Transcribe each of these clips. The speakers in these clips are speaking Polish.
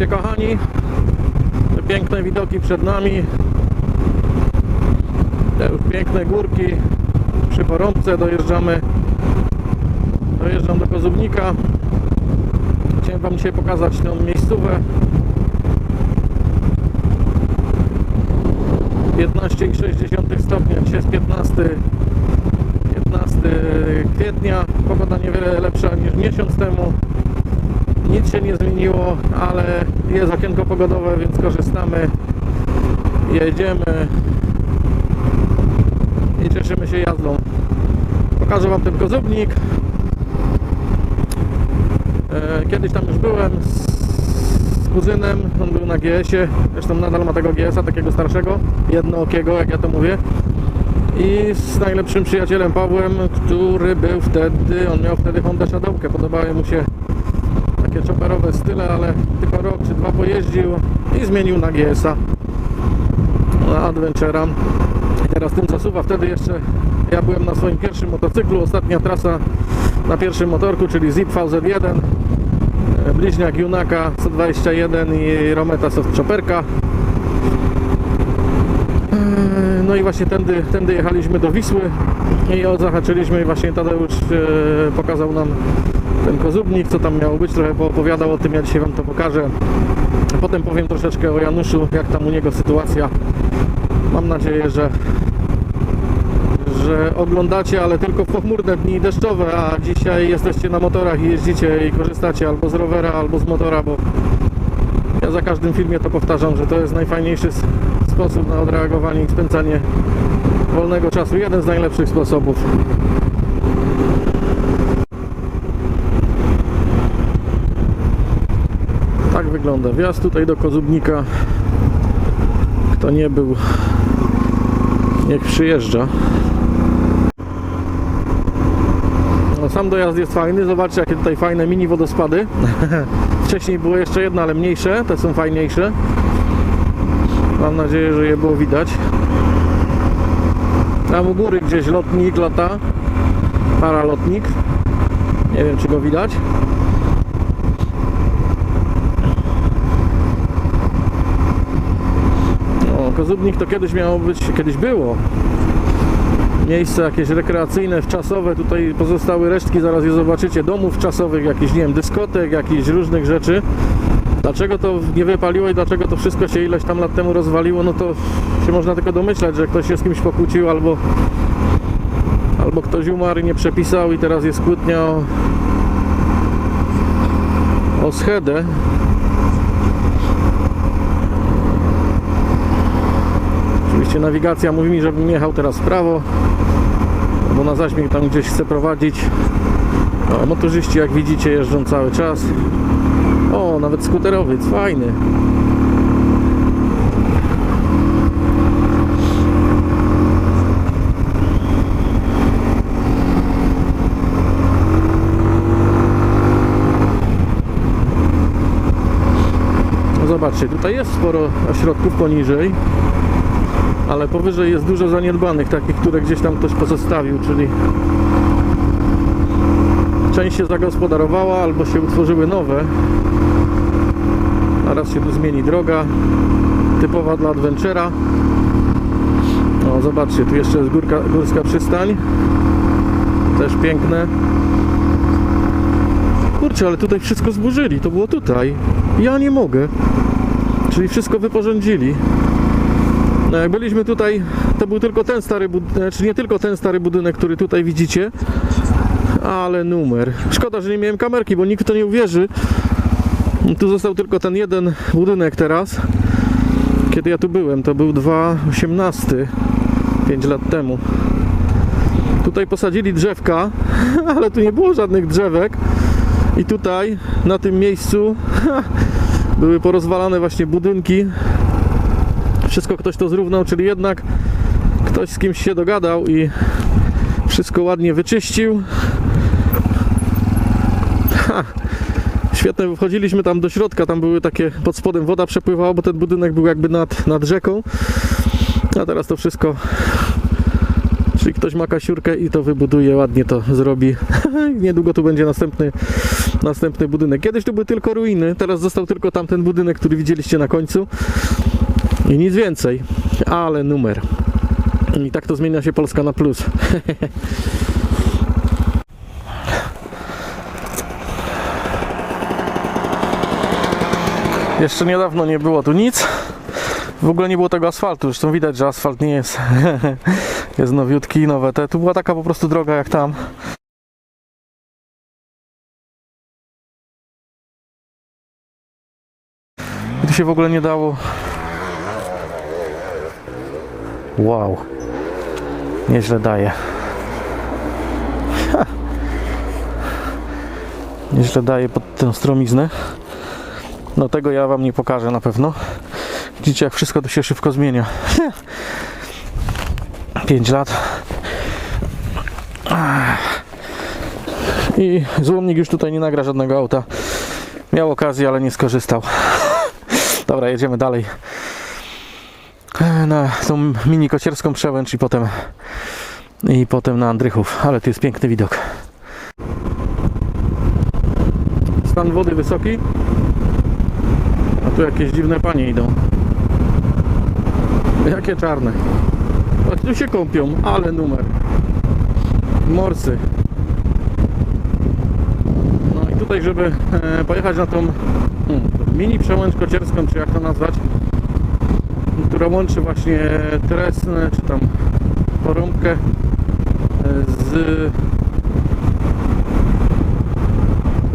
Zobaczcie kochani, te piękne widoki przed nami. Te już piękne górki. Przy Porąbce dojeżdżamy. Dojeżdżam do Kozubnika. Chciałem Wam dzisiaj pokazać tę miejscówę. 15,6 stopnia. Dzisiaj jest 15, 15 kwietnia. Pogoda niewiele lepsza niż miesiąc temu. Nic się nie zmieniło, ale jest okienko pogodowe, więc korzystamy. Jedziemy i cieszymy się jazdą. Pokażę Wam ten kozubnik. E, Kiedyś tam już byłem z, kuzynem, on był na GS-ie, zresztą nadal ma tego GS-a, takiego starszego, jednookiego, jak ja to mówię. I z najlepszym przyjacielem Pawłem, który był wtedy, on miał wtedy Honda Shadowkę, podobały mu się takie chopperowe style, ale tylko rok czy dwa pojeździł i zmienił na GS-a, na. I teraz tym zasuwa. Wtedy jeszcze ja byłem na swoim pierwszym motocyklu, ostatnia trasa na pierwszym motorku, czyli Zip VZ1, e, bliźniak Junaka 121 i Rometa Soft Chopperka. E, No i właśnie tędy, tędy jechaliśmy do Wisły i zahaczyliśmy i właśnie Tadeusz e, pokazał nam ten kozubnik, co tam miało być, trochę poopowiadał o tym, ja dzisiaj Wam to pokażę. Potem powiem troszeczkę o Januszu, jak tam u niego sytuacja. Mam nadzieję, że że oglądacie, ale tylko w pochmurne dni deszczowe, a dzisiaj jesteście na motorach i jeździcie i korzystacie albo z rowera, albo z motora, bo ja za każdym filmie to powtarzam, że to jest najfajniejszy sposób na odreagowanie i spędzanie wolnego czasu. Jeden z najlepszych sposobów. Tak wygląda wjazd tutaj do Kozubnika. Kto nie był, niech przyjeżdża. No, sam dojazd jest fajny. Zobaczcie, jakie tutaj fajne mini wodospady. Wcześniej było jeszcze jedno, ale mniejsze. Te są fajniejsze. Mam nadzieję, że je było widać. Tam u góry gdzieś lotnik lata. Paralotnik. Nie wiem, czy go widać. O, Kozubnik to kiedyś miało być, kiedyś było miejsce jakieś rekreacyjne, wczasowe, tutaj pozostały resztki, zaraz je zobaczycie, domów czasowych, jakichś, nie wiem, dyskotek, jakichś różnych rzeczy. Dlaczego to nie wypaliło i dlaczego to wszystko się ileś tam lat temu rozwaliło, no to się można tylko domyślać, że ktoś się z kimś pokłócił albo albo ktoś umarł i nie przepisał i teraz jest kłótnia o, o schedę. Oczywiście nawigacja mówi mi, żebym jechał teraz w prawo, bo na zaśmiech tam gdzieś chcę prowadzić. O, motorzyści jak widzicie jeżdżą cały czas. O, nawet skuterowiec, fajny. No zobaczcie, tutaj jest sporo ośrodków poniżej ale powyżej jest dużo zaniedbanych, takich, które gdzieś tam ktoś pozostawił, czyli część się zagospodarowała albo się utworzyły nowe. Teraz się tu zmieni droga, typowa dla Adventure'a. O, zobaczcie, tu jeszcze jest górka, górska przystań. Też piękne. Kurczę, ale tutaj wszystko zburzyli, to było tutaj. Ja nie mogę. Czyli wszystko wyporządzili. Jak byliśmy tutaj, to był tylko ten stary budynek, czy nie tylko ten stary budynek, który tutaj widzicie, ale numer. Szkoda, że nie miałem kamerki, bo nikt to nie uwierzy. Tu został tylko ten jeden budynek teraz. Kiedy ja tu byłem, to był 2018, 5 lat temu. Tutaj posadzili drzewka, ale tu nie było żadnych drzewek. I tutaj, na tym miejscu, były porozwalane właśnie budynki wszystko ktoś to zrównał, czyli jednak ktoś z kimś się dogadał i wszystko ładnie wyczyścił. Ha, świetne, wchodziliśmy tam do środka, tam były takie, pod spodem woda przepływała, bo ten budynek był jakby nad, nad rzeką. A teraz to wszystko, Czyli ktoś ma kasiurkę i to wybuduje, ładnie to zrobi. Niedługo tu będzie następny, następny budynek. Kiedyś tu były tylko ruiny, teraz został tylko tamten budynek, który widzieliście na końcu. I nic więcej, ale numer. I tak to zmienia się Polska na plus. Jeszcze niedawno nie było tu nic. W ogóle nie było tego asfaltu. Zresztą widać, że asfalt nie jest, jest nowiutki, nowe te. Tu była taka po prostu droga jak tam. I tu się w ogóle nie dało. Wow. Nieźle daje. Ha. Nieźle daje pod tę stromiznę. No tego ja wam nie pokażę na pewno. Widzicie jak wszystko tu się szybko zmienia. 5 lat. I złomnik już tutaj nie nagra żadnego auta. Miał okazję, ale nie skorzystał. Dobra, jedziemy dalej. Na tą mini kocierską przełęcz i potem i potem na Andrychów. Ale tu jest piękny widok. Stan wody wysoki. A tu jakieś dziwne panie idą. Jakie czarne. A tu się kąpią, ale numer. Morsy. No i tutaj, żeby e, pojechać na tą hmm, mini przełęcz kocierską, czy jak to nazwać, która łączy właśnie Tresnę, czy tam Porąbkę e, z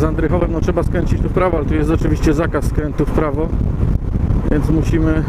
z Andrychowem, no trzeba skręcić tu w prawo, ale tu jest oczywiście zakaz skrętu w prawo, więc musimy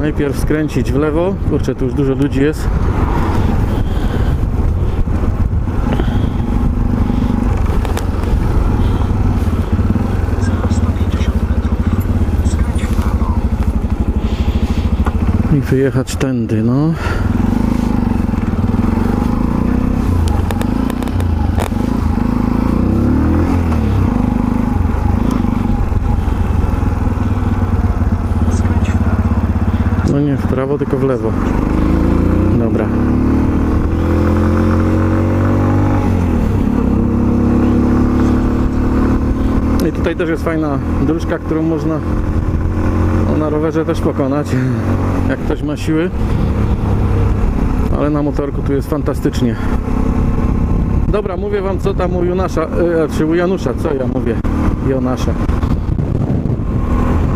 najpierw skręcić w lewo. Kurczę, tu już dużo ludzi jest. Za 150 metrów skręć w prawo. I wyjechać tędy, no. No nie w prawo, tylko w lewo. Dobra. I tutaj też jest fajna dróżka, którą można rowerze też pokonać, jak ktoś ma siły. Ale na motorku tu jest fantastycznie. Dobra, mówię wam co tam u Jonasza, e, czy u Janusza, co ja mówię? Jonasza.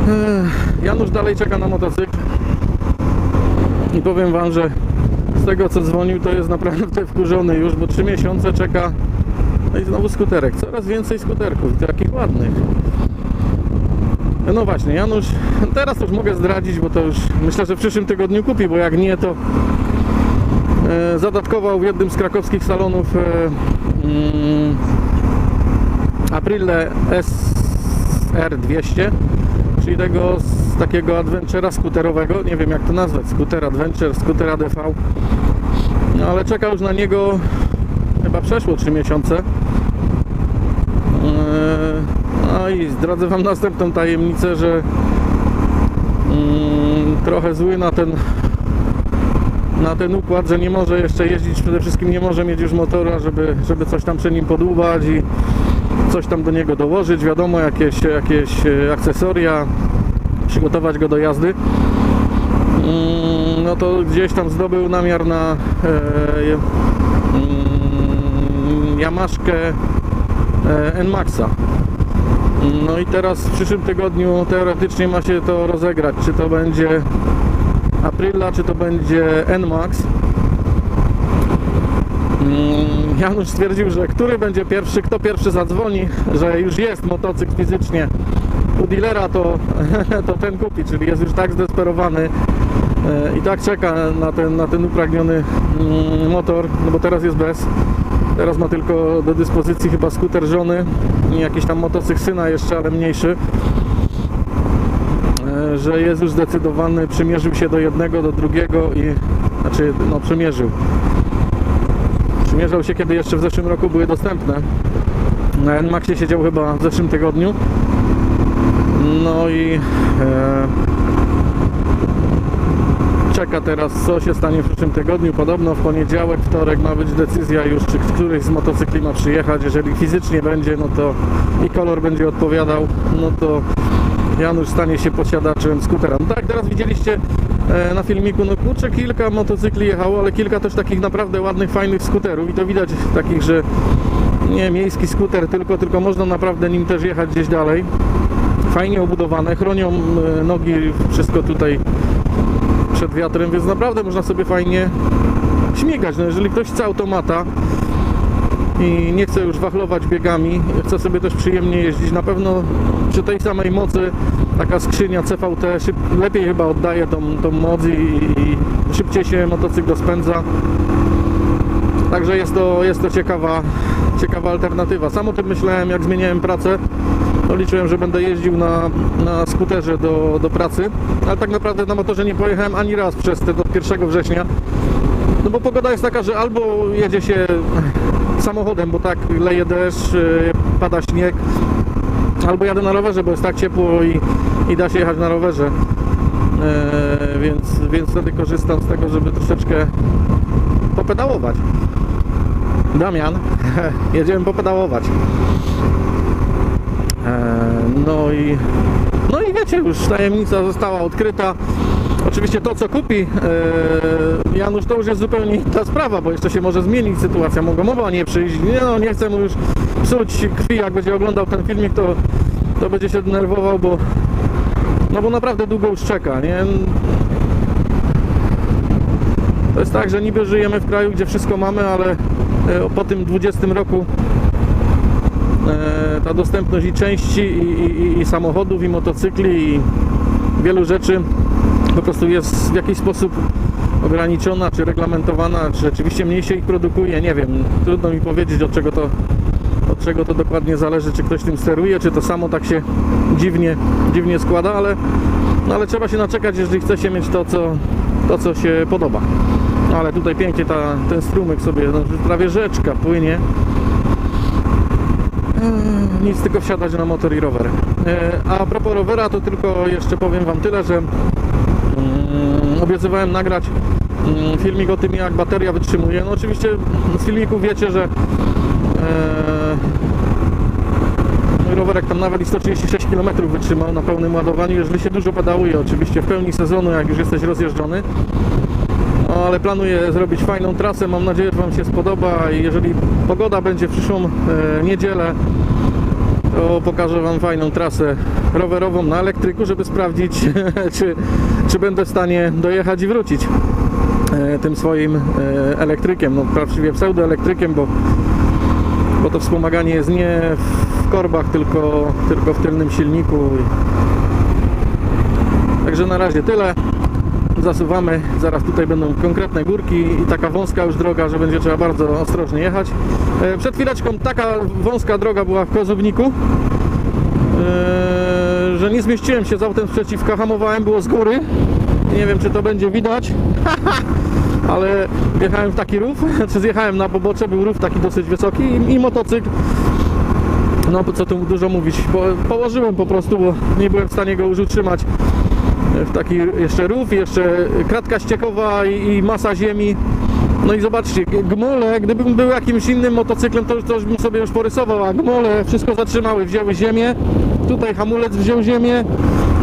Ech, Janusz dalej czeka na motocykl. I powiem wam, że z tego co dzwonił, to jest naprawdę wkurzony już, bo 3 miesiące czeka. No i znowu skuterek. Coraz więcej skuterków, takich ładnych. No właśnie, Janusz, teraz już mogę zdradzić, bo to już myślę, że w przyszłym tygodniu kupi, bo jak nie, to e, zadatkował w jednym z krakowskich salonów e, mm, Aprile SR200, czyli tego z takiego adventura skuterowego, nie wiem jak to nazwać, skuter adventure, skuter ADV, no ale czekał już na niego chyba przeszło 3 miesiące. Eee, No i zdradzę Wam następną tajemnicę, że mm, trochę zły na ten na ten układ, że nie może jeszcze jeździć, przede wszystkim nie może mieć już motora, żeby, żeby coś tam przy nim podłubać i coś tam do niego dołożyć, wiadomo, jakieś, jakieś e, akcesoria, przygotować go do jazdy. Mm, No to gdzieś tam zdobył namiar na e, mm, Yamaszkę e, N-Maxa. No i teraz w przyszłym tygodniu teoretycznie ma się to rozegrać, czy to będzie Aprila, czy to będzie N-Max. Mm, Janusz stwierdził, że który będzie pierwszy, kto pierwszy zadzwoni, że już jest motocykl fizycznie u dealera, to, to ten kupi, czyli jest już tak zdesperowany e, i tak czeka na ten, na ten upragniony mm, motor, no bo teraz jest bez. Teraz ma tylko do dyspozycji chyba skuter żony i jakiś tam motocykl syna jeszcze, ale mniejszy. E, Że już zdecydowany, przymierzył się do jednego, do drugiego i znaczy no przymierzył. Przymierzał się kiedy jeszcze w zeszłym roku były dostępne. Na NMAXie siedział chyba w zeszłym tygodniu. No i e, czeka teraz, co się stanie w przyszłym tygodniu. Podobno w poniedziałek, wtorek ma być decyzja już, czy któryś z motocykli ma przyjechać. Jeżeli fizycznie będzie, no to i kolor będzie odpowiadał, no to Janusz stanie się posiadaczem skutera. No tak, teraz widzieliście e, na filmiku, no kurczę, kilka motocykli jechało, ale kilka też takich naprawdę ładnych, fajnych skuterów i to widać takich, że nie miejski skuter tylko, tylko można naprawdę nim też jechać gdzieś dalej. Fajnie obudowane, chronią e, nogi, wszystko tutaj przed wiatrem, więc naprawdę można sobie fajnie śmigać. No jeżeli ktoś chce automata i nie chce już wachlować biegami, chce sobie też przyjemnie jeździć, na pewno przy tej samej mocy taka skrzynia CVT szyb, lepiej chyba oddaje tą, tą moc i, i szybciej się motocykl rozpędza. Także jest to, jest to ciekawa, ciekawa alternatywa. Sam o tym myślałem, jak zmieniałem pracę. To liczyłem, że będę jeździł na, na skuterze do, do pracy, ale tak naprawdę na motorze nie pojechałem ani raz przez te do 1 września. No bo pogoda jest taka, że albo jedzie się samochodem, bo tak leje deszcz, yy, pada śnieg, albo jadę na rowerze, bo jest tak ciepło i, i da się jechać na rowerze. Yy, więc, więc wtedy korzystam z tego, żeby troszeczkę popedałować. Damian, jedziemy popedałować. No i, no i wiecie, już tajemnica została odkryta. Oczywiście to, co kupi eee, Janusz, to już jest zupełnie inna sprawa, bo jeszcze się może zmienić sytuacja. Mogą mowa nie przyjść. Nie, no, nie chcę mu już psuć krwi, jak będzie oglądał ten filmik, to, to będzie się denerwował, bo no bo naprawdę długo już czeka, nie? To jest tak, że niby żyjemy w kraju, gdzie wszystko mamy, ale e, po tym 20 roku ta dostępność i części, i, i, i samochodów, i motocykli, i wielu rzeczy po prostu jest w jakiś sposób ograniczona, czy reglamentowana, czy rzeczywiście mniej się ich produkuje, nie wiem. Trudno mi powiedzieć, od czego to, od czego to dokładnie zależy, czy ktoś tym steruje, czy to samo tak się dziwnie, dziwnie składa, ale, no ale trzeba się naczekać, jeżeli chce się mieć to, co, to, co się podoba. No ale tutaj pięknie ta, ten strumyk sobie, no, prawie rzeczka płynie. Nic, tylko wsiadać na motor i rower. Eee, A propos rowera, to tylko jeszcze powiem Wam tyle, że mm, obiecywałem nagrać mm, filmik o tym, jak bateria wytrzymuje. No oczywiście z filmiku wiecie, że eee, mój rowerek tam nawet i 136 km wytrzymał na pełnym ładowaniu, jeżeli się dużo pedałuje, oczywiście w pełni sezonu, jak już jesteś rozjeżdżony. No, ale planuję zrobić fajną trasę. Mam nadzieję, że Wam się spodoba i jeżeli pogoda będzie w przyszłą e, niedzielę, to pokażę Wam fajną trasę rowerową na elektryku, żeby sprawdzić, czy, czy będę w stanie dojechać i wrócić e, tym swoim e, elektrykiem. No, prawdziwie pseudoelektrykiem, bo, bo to wspomaganie jest nie w korbach, tylko, tylko w tylnym silniku. Także na razie tyle zasuwamy, zaraz tutaj będą konkretne górki i taka wąska już droga, że będzie trzeba bardzo ostrożnie jechać. E, Przed chwileczką taka wąska droga była w Kozubniku, e, że nie zmieściłem się z autem sprzeciwka, hamowałem, było z góry. Nie wiem, czy to będzie widać, ale jechałem w taki rów, czy zjechałem na pobocze, był rów taki dosyć wysoki i, motocykl no co tu dużo mówić, położyłem po prostu, bo nie byłem w stanie go już utrzymać taki jeszcze rów, jeszcze kratka ściekowa i, i masa ziemi. No i zobaczcie, gmole, gdybym był jakimś innym motocyklem, to, to bym sobie już porysował, a gmole wszystko zatrzymały, wzięły ziemię. Tutaj hamulec wziął ziemię.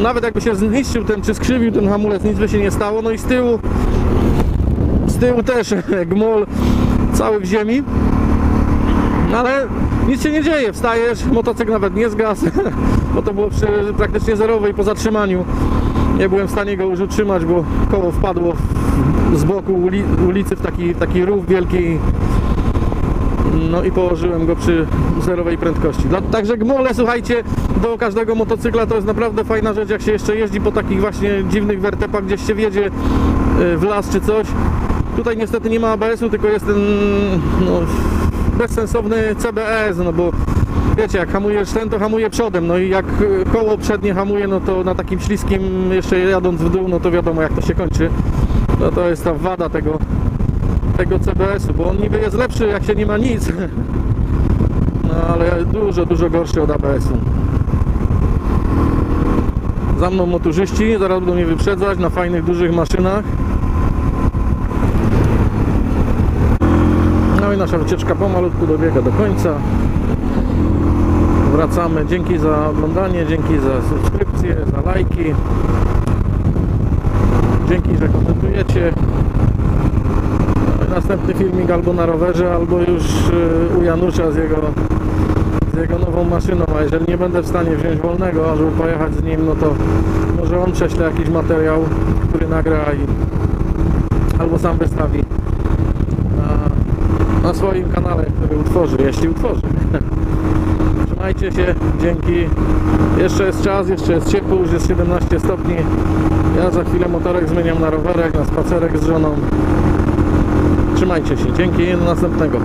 Nawet jakby się zniszczył ten, czy skrzywił ten hamulec, nic by się nie stało. No i z tyłu, z tyłu też gmol cały w ziemi. Ale nic się nie dzieje, wstajesz, motocykl nawet nie zgasł, bo to było przy praktycznie zerowej po zatrzymaniu. Nie byłem w stanie go już utrzymać, bo koło wpadło z boku uli, ulicy w taki, taki rów wielki. No i położyłem go przy zerowej prędkości. Także gmole, słuchajcie, do każdego motocykla to jest naprawdę fajna rzecz, jak się jeszcze jeździ po takich właśnie dziwnych wertepach, gdzieś się wiedzie y, w las czy coś. Tutaj niestety nie ma ABS-u, tylko jest ten no, bezsensowny CBS, no bo wiecie, jak hamujesz ten, to hamuje przodem, no i jak e, koło przednie hamuje, no to na takim śliskim, jeszcze jadąc w dół, no to wiadomo jak to się kończy. No to jest ta wada tego, tego CBS-u, bo on niby jest lepszy, jak się nie ma nic. No ale dużo, dużo gorszy od ABS-u. Za mną motorzyści, zaraz będą mnie wyprzedzać na fajnych, dużych maszynach. No i nasza wycieczka pomalutku dobiega do końca. Wracamy. Dzięki za oglądanie, dzięki za subskrypcje, za lajki. Dzięki, że komentujecie. Następny filmik albo na rowerze, albo już y, u Janusza z jego, z jego nową maszyną. A jeżeli nie będę w stanie wziąć wolnego, żeby pojechać z nim, no to może on prześle jakiś materiał, który nagra i albo sam wystawi na, na swoim kanale, który utworzy, jeśli utworzy. Trzymajcie się, dzięki. Jeszcze jest czas, jeszcze jest ciepło, już jest 17 stopni. Ja za chwilę motorek zmieniam na rowerek, na spacerek z żoną. Trzymajcie się, dzięki, do następnego.